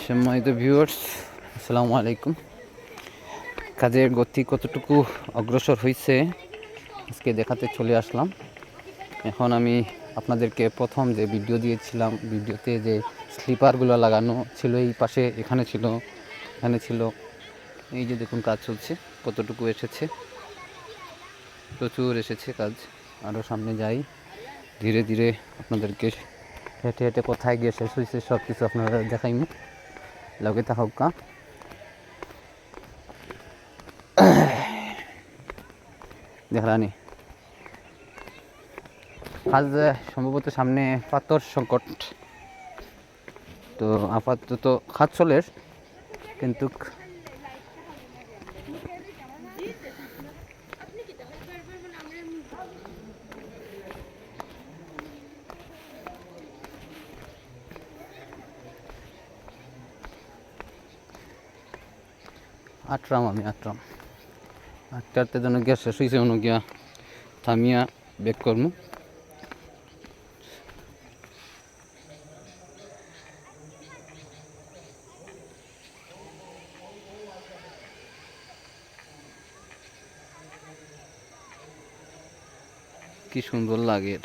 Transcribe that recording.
সম্মানিত ভিউয়ার্স আসসালামু আলাইকুম। কাজের গতি কতটুকু অগ্রসর হয়েছে আজকে দেখাতে চলে আসলাম। এখন আমি আপনাদেরকে প্রথম যে ভিডিও দিয়েছিলাম ভিডিওতে যে স্লিপারগুলো লাগানো ছিল, এই পাশে এখানে ছিল এখানে ছিল। এই যে দেখুন, কাজ চলছে, কতটুকু এসেছে। প্রচুর এসেছে কাজ আরও সামনে যাই। ধীরে ধীরে আপনাদেরকে হেঁটে হেঁটে কোথায় গিয়ে শেষ হয়েছে সব কিছু আপনারা দেখাইনি। লগে থাকুক কা দেখলানি আজ সম্ভবত সামনে পাথর সংকট তো আপাতত খাত চলের কিন্তু আটরাম আমি, আটরাম। আটটাতে যেন গ্যাস শেষ হয়েছে অন্য গিয়া থামিয়া বেক করমু। কি সুন্দর লাগে এর